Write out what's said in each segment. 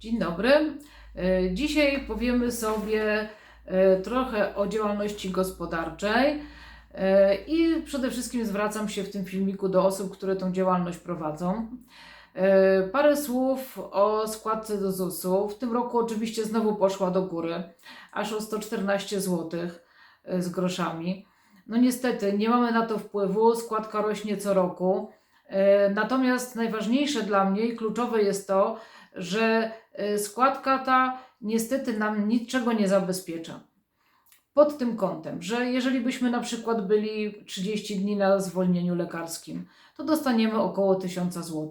Dzień dobry. E, Dzisiaj powiemy sobie e, trochę o działalności gospodarczej e, i przede wszystkim zwracam się w tym filmiku do osób, które tą działalność prowadzą. Parę słów o składce do ZUS-u. W tym roku oczywiście znowu poszła do góry, aż o 114 zł z groszami. No niestety nie mamy na to wpływu, składka rośnie co roku. Natomiast najważniejsze dla mnie i kluczowe jest to, że e, składka ta niestety nam niczego nie zabezpiecza. Pod tym kątem, że jeżeli byśmy na przykład byli 30 dni na zwolnieniu lekarskim, to dostaniemy około 1000 zł.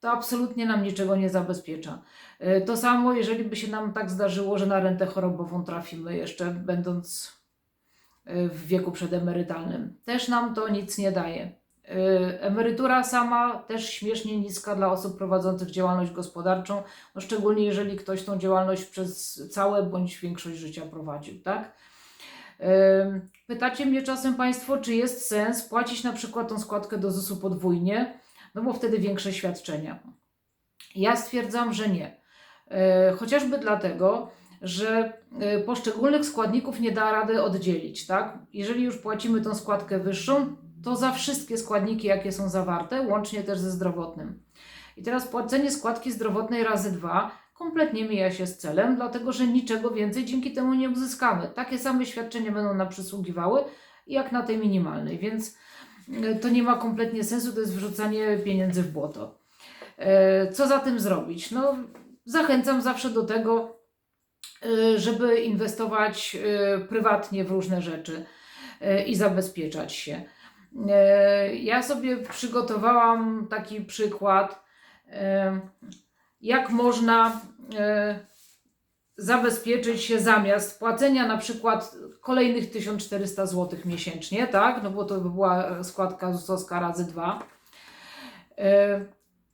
To absolutnie nam niczego nie zabezpiecza. E, To samo, jeżeli by się nam tak zdarzyło, że na rentę chorobową trafimy, jeszcze będąc e, w wieku przedemerytalnym. Też nam to nic nie daje. Y, Emerytura sama też śmiesznie niska dla osób prowadzących działalność gospodarczą, no szczególnie jeżeli ktoś tą działalność przez całe bądź większość życia prowadził, tak? Pytacie mnie czasem Państwo, czy jest sens płacić na przykład tą składkę do ZUS-u podwójnie, no bo wtedy większe świadczenia. Ja stwierdzam, że nie. Y, Chociażby dlatego, że y, poszczególnych składników nie da rady oddzielić, tak? Jeżeli już płacimy tą składkę wyższą, to za wszystkie składniki, jakie są zawarte, łącznie też ze zdrowotnym. I teraz płacenie składki zdrowotnej razy dwa kompletnie mija się z celem, dlatego że niczego więcej dzięki temu nie uzyskamy. Takie same świadczenia będą nam przysługiwały, jak na tej minimalnej, więc y, to nie ma kompletnie sensu, to jest wrzucanie pieniędzy w błoto. E, Co za tym zrobić? No, zachęcam zawsze do tego, y, żeby inwestować prywatnie w różne rzeczy i zabezpieczać się. Ja sobie przygotowałam taki przykład, jak można e, zabezpieczyć się zamiast płacenia na przykład kolejnych 1400 zł miesięcznie, tak? No bo to by była składka ZUS-owska razy dwa. E,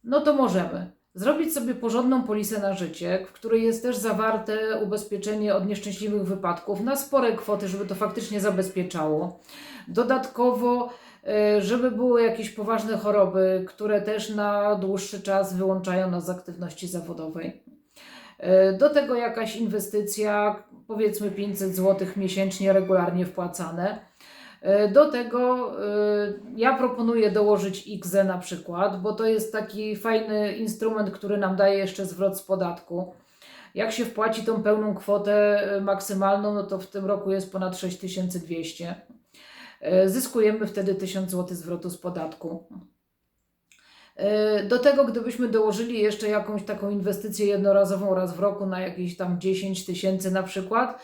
No to możemy zrobić sobie porządną polisę na życie, w której jest też zawarte ubezpieczenie od nieszczęśliwych wypadków na spore kwoty, żeby to faktycznie zabezpieczało. Dodatkowo e, żeby były jakieś poważne choroby, które też na dłuższy czas wyłączają nas z aktywności zawodowej. E, Do tego jakaś inwestycja, powiedzmy 500 zł miesięcznie regularnie wpłacane. E, Do tego e, ja proponuję dołożyć IKZE na przykład, bo to jest taki fajny instrument, który nam daje jeszcze zwrot z podatku. Jak się wpłaci tą pełną kwotę e, maksymalną, no to w tym roku jest ponad 6200. E, Zyskujemy wtedy 1000 zł zwrotu z podatku. Do tego, gdybyśmy dołożyli jeszcze jakąś taką inwestycję jednorazową raz w roku na jakieś tam 10 tysięcy na przykład,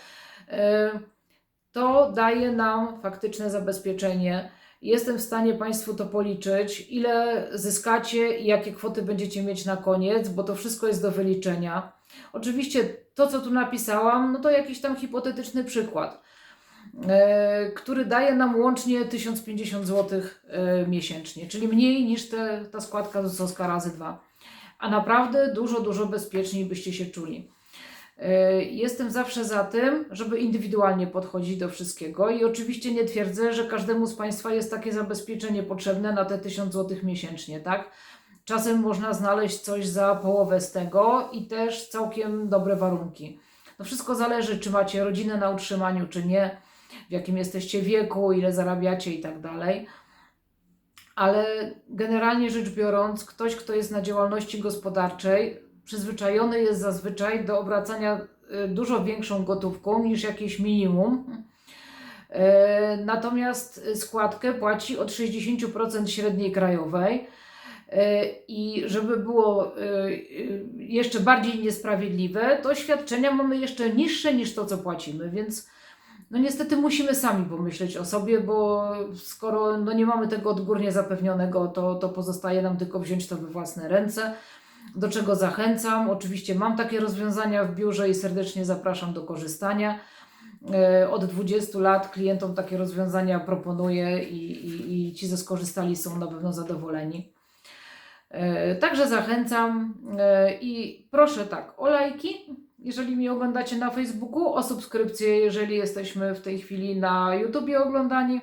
to daje nam faktyczne zabezpieczenie. Jestem w stanie Państwu to policzyć, ile zyskacie i jakie kwoty będziecie mieć na koniec, bo to wszystko jest do wyliczenia. Oczywiście to, co tu napisałam, no to jakiś tam hipotetyczny przykład, e, który daje nam łącznie 1050 zł e, miesięcznie, czyli mniej niż te, ta składka ZUS-owska razy dwa. A naprawdę dużo, dużo bezpieczniej byście się czuli. E, Jestem zawsze za tym, żeby indywidualnie podchodzić do wszystkiego i oczywiście nie twierdzę, że każdemu z Państwa jest takie zabezpieczenie potrzebne na te 1000 zł miesięcznie, tak? Czasem można znaleźć coś za połowę z tego i też całkiem dobre warunki. No wszystko zależy, czy macie rodzinę na utrzymaniu, czy nie, w jakim jesteście wieku, ile zarabiacie i tak dalej. Ale generalnie rzecz biorąc, ktoś, kto jest na działalności gospodarczej, przyzwyczajony jest zazwyczaj do obracania y, dużo większą gotówką niż jakieś minimum. E, Natomiast składkę płaci od 60% średniej krajowej. E, I żeby było jeszcze bardziej niesprawiedliwe, to świadczenia mamy jeszcze niższe niż to, co płacimy, więc no niestety musimy sami pomyśleć o sobie, bo skoro no nie mamy tego odgórnie zapewnionego, to, to pozostaje nam tylko wziąć to we własne ręce, do czego zachęcam. Oczywiście mam takie rozwiązania w biurze i serdecznie zapraszam do korzystania. E, Od 20 lat klientom takie rozwiązania proponuję i, i, i ci, co skorzystali, są na pewno zadowoleni. E, Także zachęcam e, i proszę tak o lajki, jeżeli mnie oglądacie na Facebooku, o subskrypcję, jeżeli jesteśmy w tej chwili na YouTubie oglądani,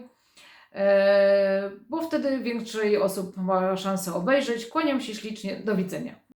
bo wtedy więcej osób ma szansę obejrzeć. Kłaniam się ślicznie, do widzenia.